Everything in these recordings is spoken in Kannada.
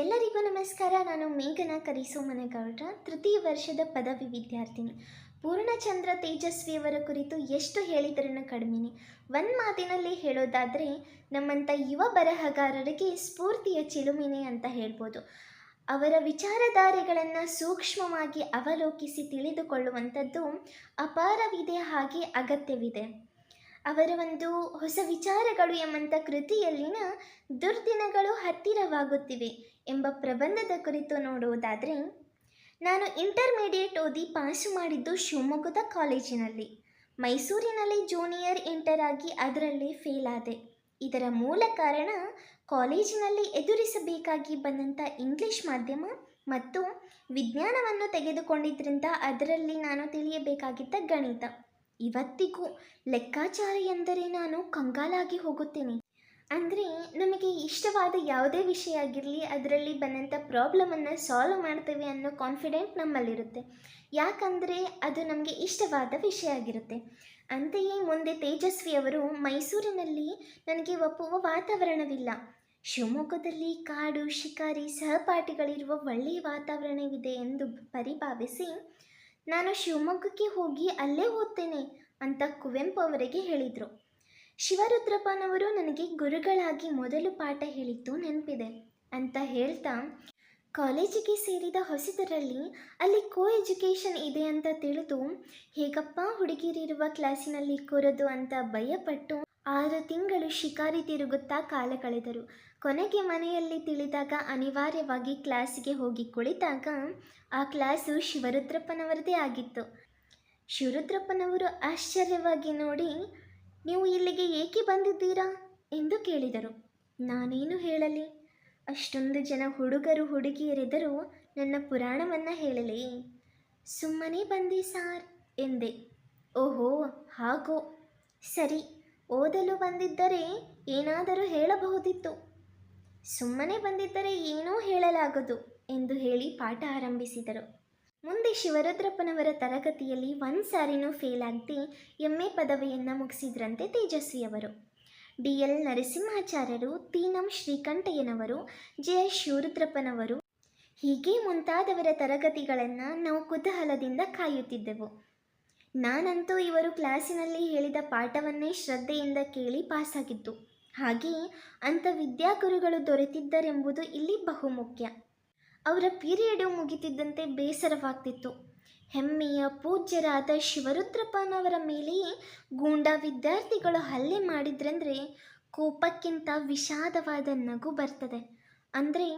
ಎಲ್ಲರಿಗೂ ನಮಸ್ಕಾರ. ನಾನು ಮೇಘನಾ ಕರಿಸೋ ಮನೆಗೌಡ್ರ, ತೃತೀಯ ವರ್ಷದ ಪದವಿ ವಿದ್ಯಾರ್ಥಿನಿ. ಪೂರ್ಣಚಂದ್ರ ತೇಜಸ್ವಿಯವರ ಕುರಿತು ಎಷ್ಟು ಹೇಳಿದ್ರೂ ಕಡಿಮೆನೆ ಒಂದು ಮಾತಿನಲ್ಲಿ ಹೇಳೋದಾದರೆ ನಮ್ಮಂಥ ಯುವ ಬರಹಗಾರರಿಗೆ ಸ್ಫೂರ್ತಿಯ ಚಿಲುಮೆನೆ ಅಂತ ಹೇಳ್ಬೋದು. ಅವರ ವಿಚಾರಧಾರೆಗಳನ್ನು ಸೂಕ್ಷ್ಮವಾಗಿ ಅವಲೋಕಿಸಿ ತಿಳಿದುಕೊಳ್ಳುವಂಥದ್ದು ಅಪಾರವಿದೆ, ಹಾಗೆ ಅಗತ್ಯವಿದೆ. ಅವರ ಒಂದು ಹೊಸ ವಿಚಾರಗಳು ಎಂಬಂಥ ಕೃತಿಯಲ್ಲಿನ ದುರ್ದಿನಗಳು ಹತ್ತಿರವಾಗುತ್ತಿವೆ ಎಂಬ ಪ್ರಬಂಧದ ಕುರಿತು ನೋಡುವುದಾದರೆ, ನಾನು ಇಂಟರ್ಮೀಡಿಯೇಟ್ ಓದಿ ಪಾಸು ಮಾಡಿದ್ದು ಶಿವಮೊಗ್ಗದ ಕಾಲೇಜಿನಲ್ಲಿ. ಮೈಸೂರಿನಲ್ಲಿ ಜೂನಿಯರ್ ಇಂಟರ್ ಆಗಿ ಅದರಲ್ಲಿ ಫೇಲ್ ಆದೆ. ಇದರ ಮೂಲ ಕಾರಣ ಕಾಲೇಜಿನಲ್ಲಿ ಎದುರಿಸಬೇಕಾಗಿ ಬಂದಂಥ ಇಂಗ್ಲಿಷ್ ಮಾಧ್ಯಮ ಮತ್ತು ವಿಜ್ಞಾನವನ್ನು ತೆಗೆದುಕೊಂಡಿದ್ದರಿಂದ ಅದರಲ್ಲಿ ನಾನು ತಿಳಿಯಬೇಕಾಗಿದ್ದ ಗಣಿತ. ಇವತ್ತಿಗೂ ಲೆಕ್ಕಾಚಾರ ಎಂದರೆ ನಾನು ಕಂಗಾಲಾಗಿ ಹೋಗುತ್ತೇನೆ. ಅಂದರೆ ನಮಗೆ ಇಷ್ಟವಾದ ಯಾವುದೇ ವಿಷಯ ಆಗಿರಲಿ, ಅದರಲ್ಲಿ ಬಂದಂಥ ಪ್ರಾಬ್ಲಮನ್ನು ಸಾಲ್ವ್ ಮಾಡ್ತೇವೆ ಅನ್ನೋ ಕಾನ್ಫಿಡೆಂಟ್ ನಮ್ಮಲ್ಲಿರುತ್ತೆ. ಯಾಕಂದರೆ ಅದು ನಮಗೆ ಇಷ್ಟವಾದ ವಿಷಯ ಆಗಿರುತ್ತೆ. ಅಂತೆಯೇ ಮುಂದೆ ತೇಜಸ್ವಿಯವರು ಮೈಸೂರಿನಲ್ಲಿ ನನಗೆ ಒಪ್ಪುವ ವಾತಾವರಣವಿಲ್ಲ. ಶಿವಮೊಗ್ಗದಲ್ಲಿ ಕಾಡು, ಶಿಕಾರಿ, ಸಹಪಾಠಿಗಳಿರುವ ಒಳ್ಳೆಯ ವಾತಾವರಣವಿದೆ ಎಂದು ಪರಿಭಾವಿಸಿ ನಾನು ಶಿವಮೊಗ್ಗಕ್ಕೆ ಹೋಗಿ ಅಲ್ಲೇ ಓದ್ತೇನೆ ಅಂತ ಕುವೆಂಪು ಅವರಿಗೆ ಹೇಳಿದರು. ಶಿವರುದ್ರಪ್ಪನವರು ನನಗೆ ಗುರುಗಳಾಗಿ ಮೊದಲು ಪಾಠ ಹೇಳಿದ್ದು ನೆನಪಿದೆ ಅಂತ ಹೇಳ್ತಾ, ಕಾಲೇಜಿಗೆ ಸೇರಿದ ಹೊಸದರಲ್ಲಿ ಅಲ್ಲಿ ಕೋ ಎಜುಕೇಷನ್ ಇದೆ ಅಂತ ತಿಳಿದು ಹೇಗಪ್ಪ ಹುಡುಗಿರಿರುವ ಕ್ಲಾಸಿನಲ್ಲಿ ಕೂರೋದು ಅಂತ ಭಯಪಟ್ಟು ಆರು ತಿಂಗಳು ಶಿಕಾರಿ ತಿರುಗುತ್ತಾ ಕಾಲ ಕಳೆದರು. ಕೊನೆಗೆ ಮನೆಯಲ್ಲಿ ತಿಳಿದಾಗ ಅನಿವಾರ್ಯವಾಗಿ ಕ್ಲಾಸಿಗೆ ಹೋಗಿ ಕುಳಿತಾಗ ಆ ಕ್ಲಾಸು ಶಿವರುದ್ರಪ್ಪನವರದೇ ಆಗಿತ್ತು. ಶಿವರುದ್ರಪ್ಪನವರು ಆಶ್ಚರ್ಯವಾಗಿ ನೋಡಿ, ನೀವು ಇಲ್ಲಿಗೆ ಏಕೆ ಬಂದಿದ್ದೀರಾ? ಎಂದು ಕೇಳಿದರು. ನಾನೇನು ಹೇಳಲಿ? ಅಷ್ಟೊಂದು ಜನ ಹುಡುಗರು ಹುಡುಗಿಯರೆದರು ನನ್ನ ಪುರಾಣವನ್ನು ಹೇಳಲಿ. ಸುಮ್ಮನೆ ಬಂದೆ ಸಾರ್, ಎಂದೆ. ಓಹೋ, ಹಾಗೋ? ಸರಿ ಓದಲು ಬಂದಿದ್ದರೆ ಏನಾದರೂ ಹೇಳಬಹುದಿತ್ತು. ಸುಮ್ಮನೆ ಬಂದಿದ್ದರೆ ಏನೂ ಹೇಳಲಾಗದು ಎಂದು ಹೇಳಿ ಪಾಠ ಆರಂಭಿಸಿದರು. ಮುಂದೆ ಶಿವರುದ್ರಪ್ಪನವರ ತರಗತಿಯಲ್ಲಿ ಒಂದು ಸಾರಿನೂ ಫೇಲ್ ಆಗದೆ ಎಂ ಎ ಪದವಿಯನ್ನು ಮುಗಿಸಿದ್ರಂತೆ ತೇಜಸ್ವಿಯವರು. ಡಿ ಎಲ್ ನರಸಿಂಹಾಚಾರ್ಯರು ತೀನಂ ಶ್ರೀಕಂಠಯ್ಯನವರು, ಜೆ ಎಸ್ ಶಿವರುದ್ರಪ್ಪನವರು ಹೀಗೆ ಮುಂತಾದವರ ತರಗತಿಗಳನ್ನು ನಾವು ಕುತೂಹಲದಿಂದ ಕಾಯುತ್ತಿದ್ದೆವು. ನಾನಂತೂ ಇವರು ಕ್ಲಾಸಿನಲ್ಲಿ ಹೇಳಿದ ಪಾಠವನ್ನೇ ಶ್ರದ್ಧೆಯಿಂದ ಕೇಳಿ ಪಾಸಾಗಿದ್ದು. ಹಾಗೆಯೇ ಅಂಥ ವಿದ್ಯಾಗುರುಗಳು ದೊರೆತಿದ್ದರೆಂಬುದು ಇಲ್ಲಿ ಬಹುಮುಖ್ಯ. ಅವರ ಪೀರಿಯಡು ಮುಗಿತಿದ್ದಂತೆ ಬೇಸರವಾಗ್ತಿತ್ತು. ಹೆಮ್ಮೆಯ ಪೂಜ್ಯರಾದ ಶಿವರುದ್ರಪ್ಪನವರ ಮೇಲೆಯೇ ಗೂಂಡಾ ವಿದ್ಯಾರ್ಥಿಗಳು ಹಲ್ಲೆ ಮಾಡಿದ್ರಂದರೆ ಕೋಪಕ್ಕಿಂತ ವಿಷಾದವಾದ ನಗು ಬರ್ತದೆ. ಅಂದರೆ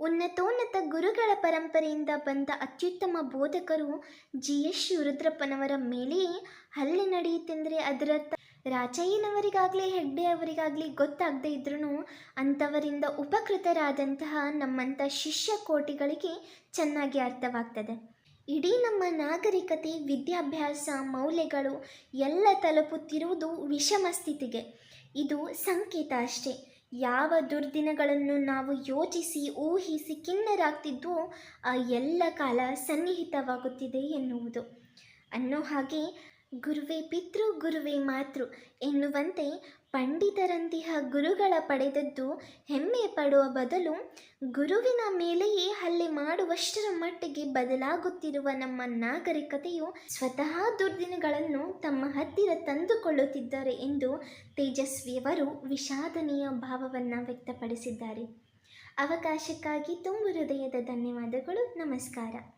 ಉನ್ನತೋನ್ನತ ಗುರುಗಳ ಪರಂಪರೆಯಿಂದ ಬಂದ ಅತ್ಯುತ್ತಮ ಬೋಧಕರು ಜಿ ಎಸ್ ಶಿವರುದ್ರಪ್ಪನವರ ಮೇಲೆಯೇ ಹಲ್ಲೆ ನಡೆಯುತ್ತೆಂದರೆ ಅದರರ್ಥ ರಾಜಯ್ಯನವರಿಗಾಗಲಿ, ಹೆಗ್ಡೆ ಅವರಿಗಾಗಲಿ ಗೊತ್ತಾಗದೇ ಇದ್ರೂ ಅಂಥವರಿಂದ ಉಪಕೃತರಾದಂತಹ ನಮ್ಮಂಥ ಶಿಷ್ಯ ಕೋಟಿಗಳಿಗೆ ಚೆನ್ನಾಗಿ ಅರ್ಥವಾಗ್ತದೆ. ಇಡೀ ನಮ್ಮ ನಾಗರಿಕತೆ, ವಿದ್ಯಾಭ್ಯಾಸ, ಮೌಲ್ಯಗಳು ಎಲ್ಲ ತಲುಪುತ್ತಿರುವುದು ವಿಷಮ ಸ್ಥಿತಿಗೆ. ಇದು ಸಂಕೇತ ಅಷ್ಟೇ. ಯಾವ ದುರ್ದಿನಗಳನ್ನು ನಾವು ಯೋಚಿಸಿ ಊಹಿಸಿ ಖಿನ್ನರಾಗ್ತಿದ್ವೋ ಆ ಎಲ್ಲ ಕಾಲ ಸನ್ನಿಹಿತವಾಗುತ್ತಿದೆ ಎನ್ನುವುದು. ಅನ್ನೋ ಹಾಗೆ ಗುರುವೇ ಪಿತೃ, ಗುರುವೇ ಮಾತೃ ಎನ್ನುವಂತೆ ಪಂಡಿತರಂತಿಹ ಗುರುಗಳ ಪಡೆದದ್ದು ಹೆಮ್ಮೆ ಪಡುವ ಬದಲು ಗುರುವಿನ ಮೇಲೆಯೇ ಹಲ್ಲೆ ಮಾಡುವಷ್ಟರ ಮಟ್ಟಿಗೆ ಬದಲಾಗುತ್ತಿರುವ ನಮ್ಮ ನಾಗರಿಕತೆಯು ಸ್ವತಃ ದುರ್ದಿನಗಳನ್ನು ತಮ್ಮ ಹತ್ತಿರ ತಂದುಕೊಳ್ಳುತ್ತಿದ್ದಾರೆ ಎಂದು ತೇಜಸ್ವಿಯವರು ವಿಷಾದನೀಯ ಭಾವವನ್ನು ವ್ಯಕ್ತಪಡಿಸಿದ್ದಾರೆ. ಅವಕಾಶಕ್ಕಾಗಿ ತುಂಬು ಹೃದಯದ ಧನ್ಯವಾದಗಳು. ನಮಸ್ಕಾರ.